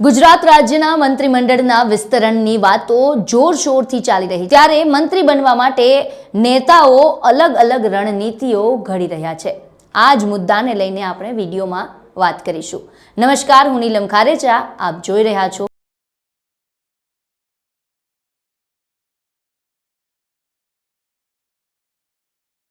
ગુજરાત રાજ્યના મંત્રીમંડળના વિસ્તરણની વાતો જોરશોરથી ચાલી રહી ત્યારે મંત્રી બનવા માટે નેતાઓ અલગ અલગ રણનીતિઓ ઘડી રહ્યા છે. આ જ મુદ્દાને લઈને આપણે વિડીયોમાં વાત કરીશું. નમસ્કાર, હું નીલમ ખારેચા. આપ જોઈ રહ્યા છો